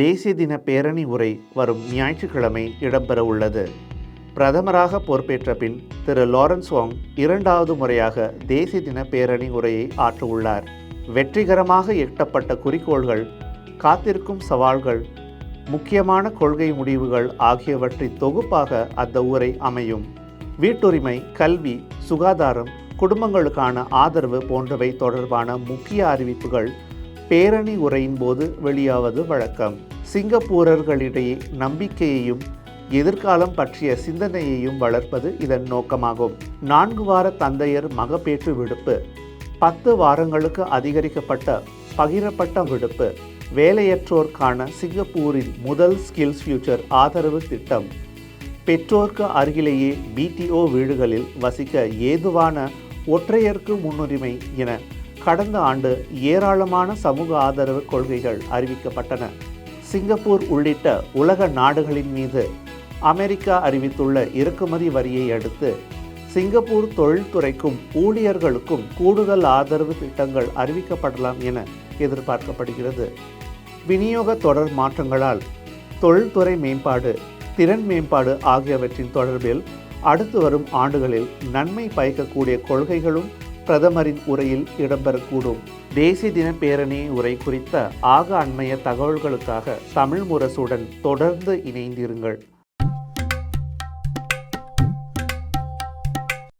தேசிய தின பேரணி உரை வரும் ஞாயிற்றுக்கிழமை இடம்பெற உள்ளது. பிரதமராக பொறுப்பேற்ற பின் திரு. லாரன்ஸ் வாங் இரண்டாவது முறையாக தேசிய தின பேரணி உரையை ஆற்றவுள்ளார் வெற்றிகரமாக எட்டப்பட்ட குறிக்கோள்கள் காத்திருக்கும் சவால்கள் முக்கியமான கொள்கை முடிவுகள் ஆகியவற்றின் தொகுப்பாக அந்த உரை அமையும். வீட்டுரிமை கல்வி சுகாதாரம் குடும்பங்களுக்கான ஆதரவு போன்றவை தொடர்பான முக்கிய அறிவிப்புகள் பேரணி உரையின் போது வெளியாவது வழக்கம். சிங்கப்பூரர்களிடையே நம்பிக்கையையும் எதிர்காலம் பற்றிய சிந்தனையையும் வளர்ப்பது இதன் நோக்கமாகும். நான்கு வார தந்தையர் மகப்பேற்று விடுப்பு. பத்து வாரங்களுக்கு அதிகரிக்கப்பட்ட பகிரப்பட்ட விடுப்பு. வேலையற்றோர்க்கான சிங்கப்பூரின் முதல் ஸ்கில்ஸ் ஃபியூச்சர் ஆதரவு திட்டம். பெற்றோர்க்கு அருகிலேயே பிடிஓ வீடுகளில் வசிக்க ஏதுவான ஒற்றையர்க்கு முன்னுரிமை என கடந்த ஆண்டு ஏராளமான சமூக ஆதரவு கொள்கைகள் அறிவிக்கப்பட்டன. சிங்கப்பூர் உள்ளிட்ட உலக நாடுகளின் மீது அமெரிக்கா அறிவித்துள்ள இறக்குமதி வரியை அடுத்து சிங்கப்பூர் தொழில்துறைக்கும் ஊழியர்களுக்கும் கூடுதல் ஆதரவு திட்டங்கள் அறிவிக்கப்படலாம் என எதிர்பார்க்கப்படுகிறது. விநியோக தொடர் மாற்றங்களால் தொழில்துறை மேம்பாடு திறன் மேம்பாடு ஆகியவற்றின் தொடர்பில் அடுத்து வரும் ஆண்டுகளில் நன்மை பயக்கக்கூடிய கொள்கைகளும் பிரதமரின் உரையில் இடம்பெறக்கூடும். தேசிய தின பேரணி உரை குறித்த ஆக அண்மைய தகவல்களுக்காக தமிழ் முரசுடன் தொடர்ந்து இணைந்திருங்கள்.